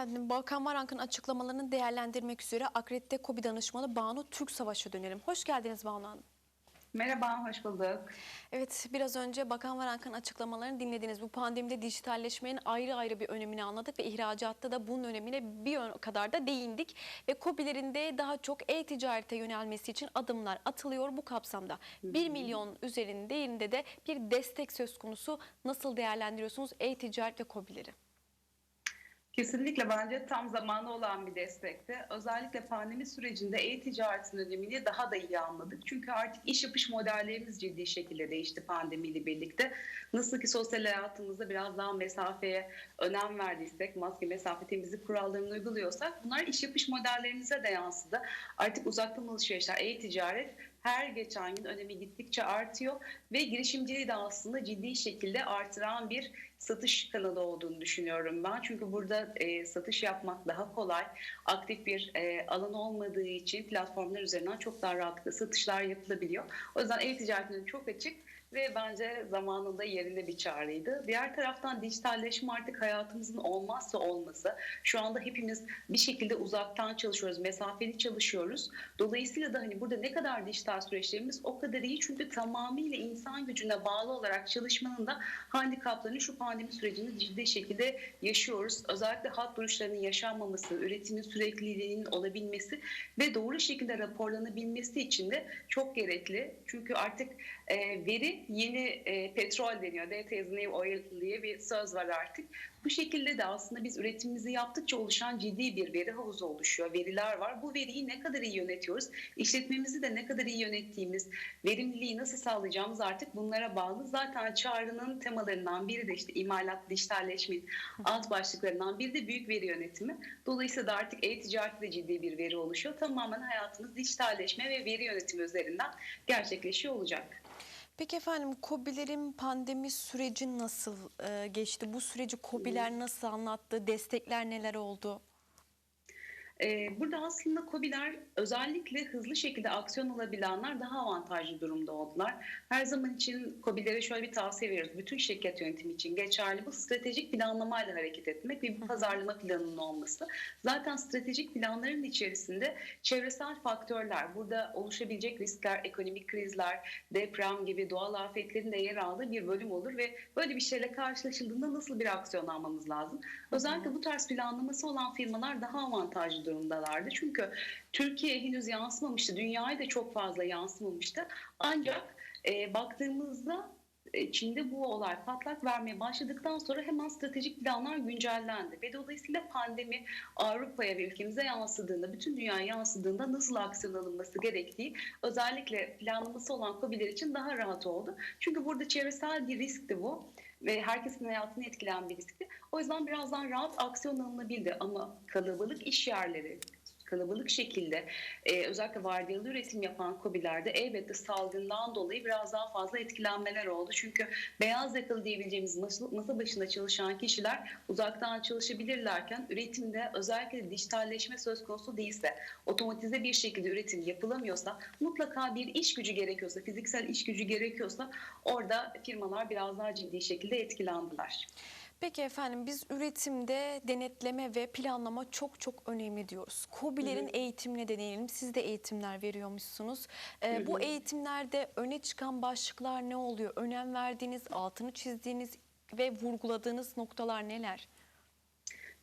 efendim Balkan Varank'ın açıklamalarını değerlendirmek üzere Akredite Kobi danışmanı Banu Türk Savaş'a dönelim. Hoş geldiniz Banu Hanım. Merhaba, hoş bulduk. Evet biraz önce Bakan Varank'ın açıklamalarını dinlediniz. Bu pandemide dijitalleşmenin ayrı ayrı bir önemini anladık ve ihracatta da bunun önemine bir kadar da değindik. Ve COBİ'lerin de daha çok e-ticarete yönelmesi için adımlar atılıyor bu kapsamda. 1 milyon üzerinde değerinde de bir destek söz konusu. Nasıl değerlendiriyorsunuz e-ticaret ve COBİ'leri? Kesinlikle bence tam zamanı olan bir destekti. Özellikle pandemi sürecinde e-ticaretin önemini daha da iyi anladık. Çünkü artık iş yapış modellerimiz ciddi şekilde değişti pandemiyle birlikte. Nasıl ki sosyal hayatımızda biraz daha mesafeye önem verdiysek, maske, mesafe, temizlik kurallarını uyguluyorsak bunlar iş yapış modellerimize de yansıdı. Artık uzaktan alışverişler, e-ticaret her geçen gün önemi gittikçe artıyor ve girişimciliği de aslında ciddi şekilde artıran bir satış kanalı olduğunu düşünüyorum ben. Çünkü burada e, satış yapmak daha kolay, aktif bir e, alan olmadığı için platformlar üzerinden çok daha rahatlıkla satışlar yapılabiliyor. O yüzden e-ticaretinin çok açık ve bence zamanında yerinde bir çağrıydı. Diğer taraftan dijitalleşme artık hayatımızın olmazsa olması. Şu anda hepimiz bir şekilde uzaktan çalışıyoruz, mesafeli çalışıyoruz. Dolayısıyla da hani burada ne kadar dijital süreçlerimiz o kadar iyi çünkü tamamıyla insan gücüne bağlı olarak çalışmanın da handikaplarını şu pandemi sürecinde ciddi şekilde yaşıyoruz. Özellikle hat duruşlarının yaşanmaması, üretimin sürekliliğinin olabilmesi ve doğru şekilde raporlanabilmesi için de çok gerekli. Çünkü artık e, veri yeni e, petrol deniyor. Data is new oil diye bir söz var artık. Bu şekilde de aslında biz üretimimizi yaptıkça oluşan ciddi bir veri havuzu oluşuyor. Veriler var. Bu veriyi ne kadar iyi yönetiyoruz? İşletmemizi de ne kadar iyi yönettiğimiz, verimliliği nasıl sağlayacağımız artık bunlara bağlı. Zaten çağrının temalarından biri de işte imalat, dijitalleşmenin alt başlıklarından biri de büyük veri yönetimi. Dolayısıyla da artık e-ticarette de ciddi bir veri oluşuyor. Tamamen hayatımız dijitalleşme ve veri yönetimi üzerinden gerçekleşiyor olacak. Peki efendim COBİ'lerin pandemi süreci nasıl e, geçti? Bu süreci COBİ'ler nasıl anlattı? Destekler neler oldu? Ee, burada aslında COBİ'ler özellikle hızlı şekilde aksiyon alabilenler daha avantajlı durumda oldular. Her zaman için COBİ'lere şöyle bir tavsiye veriyoruz. Bütün şirket yönetimi için geçerli bu stratejik planlamayla hareket etmek ve bir pazarlama planının olması. Zaten stratejik planların içerisinde çevresel faktörler, burada oluşabilecek riskler, ekonomik krizler, deprem gibi doğal afetlerin de yer aldığı bir bölüm olur ve böyle bir şeyle karşılaşıldığında nasıl bir aksiyon almamız lazım? Özellikle bu tarz planlaması olan firmalar daha avantajlı durumdalardı. Çünkü Türkiye henüz yansımamıştı, dünyaya da çok fazla yansımamıştı. Ancak e, baktığımızda e, Çin'de bu olay patlak vermeye başladıktan sonra hemen stratejik planlar güncellendi. Ve dolayısıyla pandemi Avrupa'ya ve ülkemize yansıdığında, bütün dünyaya yansıdığında nasıl aksiyon alınması gerektiği özellikle planlaması olan COBİ'ler için daha rahat oldu. Çünkü burada çevresel bir riskti bu ve herkesin hayatını etkileyen bir riskti. O yüzden birazdan rahat aksiyon alınabildi ama kalabalık iş yerleri, kalabalık şekilde e, özellikle vardiyalı üretim yapan COBİ'lerde elbette salgından dolayı biraz daha fazla etkilenmeler oldu. Çünkü beyaz yakalı diyebileceğimiz masa başında çalışan kişiler uzaktan çalışabilirlerken üretimde özellikle dijitalleşme söz konusu değilse, otomatize bir şekilde üretim yapılamıyorsa, mutlaka bir iş gücü gerekiyorsa, fiziksel iş gücü gerekiyorsa orada firmalar biraz daha ciddi şekilde etkilendiler. Peki efendim biz üretimde denetleme ve planlama çok çok önemli diyoruz. COBİ'lerin eğitimine deneyelim. Siz de eğitimler veriyormuşsunuz. Ee, bu eğitimlerde öne çıkan başlıklar ne oluyor? Önem verdiğiniz, altını çizdiğiniz ve vurguladığınız noktalar neler?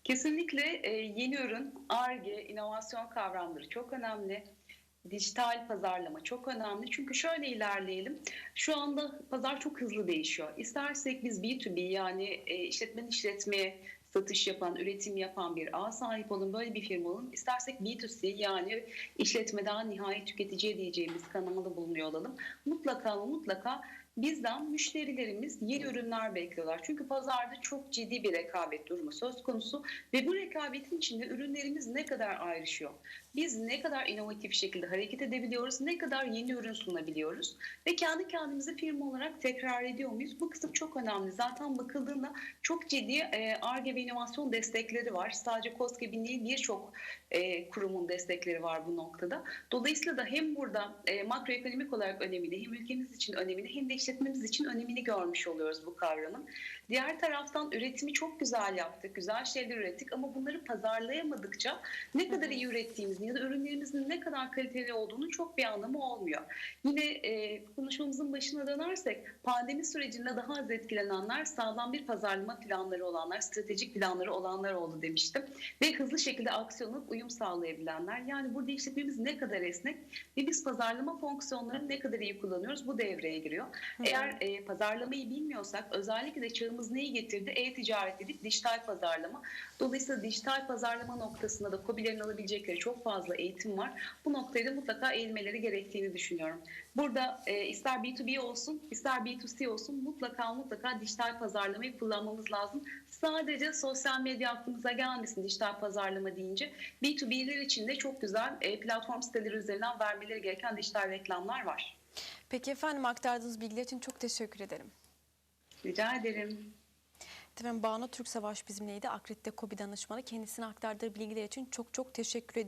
Kesinlikle e, yeni ürün, ARGE, inovasyon kavramları çok önemli. Dijital pazarlama çok önemli. Çünkü şöyle ilerleyelim. Şu anda pazar çok hızlı değişiyor. İstersek biz B2B yani e, işletmen işletmeye satış yapan, üretim yapan bir ağ sahip olun, böyle bir firma olun. İstersek B2C yani işletmeden nihai tüketiciye diyeceğimiz kanalda bulunuyor olalım. Mutlaka mutlaka bizden müşterilerimiz yeni ürünler bekliyorlar. Çünkü pazarda çok ciddi bir rekabet durumu söz konusu ve bu rekabetin içinde ürünlerimiz ne kadar ayrışıyor. Biz ne kadar inovatif şekilde hareket edebiliyoruz, ne kadar yeni ürün sunabiliyoruz ve kendi kendimizi firma olarak tekrar ediyor muyuz? Bu kısım çok önemli. Zaten bakıldığında çok ciddi ARGE ve inovasyon destekleri var. Sadece KOSGEB'in değil birçok e, kurumun destekleri var bu noktada. Dolayısıyla da hem burada e, makroekonomik olarak önemli hem ülkemiz için önemli hem de işletmemiz için önemini görmüş oluyoruz bu kavramın. Diğer taraftan üretimi çok güzel yaptık, güzel şeyler ürettik ama bunları pazarlayamadıkça ne kadar iyi ürettiğimizin ya da ürünlerimizin ne kadar kaliteli olduğunu çok bir anlamı olmuyor. Yine e, konuşmamızın başına dönersek pandemi sürecinde daha az etkilenenler sağlam bir pazarlama planları olanlar, stratejik planları olanlar oldu demiştim. Ve hızlı şekilde aksiyona uyum sağlayabilenler. Yani burada işletmemiz ne kadar esnek ve biz pazarlama fonksiyonlarını ne kadar iyi kullanıyoruz bu devreye giriyor. Eğer e, pazarlamayı bilmiyorsak özellikle de çağımız neyi getirdi? E-ticaret dedik, dijital pazarlama. Dolayısıyla dijital pazarlama noktasında da KOBİ'lerin alabilecekleri çok fazla eğitim var. Bu noktaya da mutlaka eğilmeleri gerektiğini düşünüyorum. Burada e, ister B2B olsun, ister B2C olsun mutlaka mutlaka dijital pazarlamayı kullanmamız lazım. Sadece sosyal medya aklımıza gelmesin dijital pazarlama deyince. B2B'ler için de çok güzel e, platform siteleri üzerinden vermeleri gereken dijital reklamlar var. Peki efendim aktardığınız bilgiler için çok teşekkür ederim. Rica ederim. Efendim Banu Türk Savaş bizimleydi. Akredite Kobi danışmanı. Kendisine aktardığı bilgiler için çok çok teşekkür ediyorum.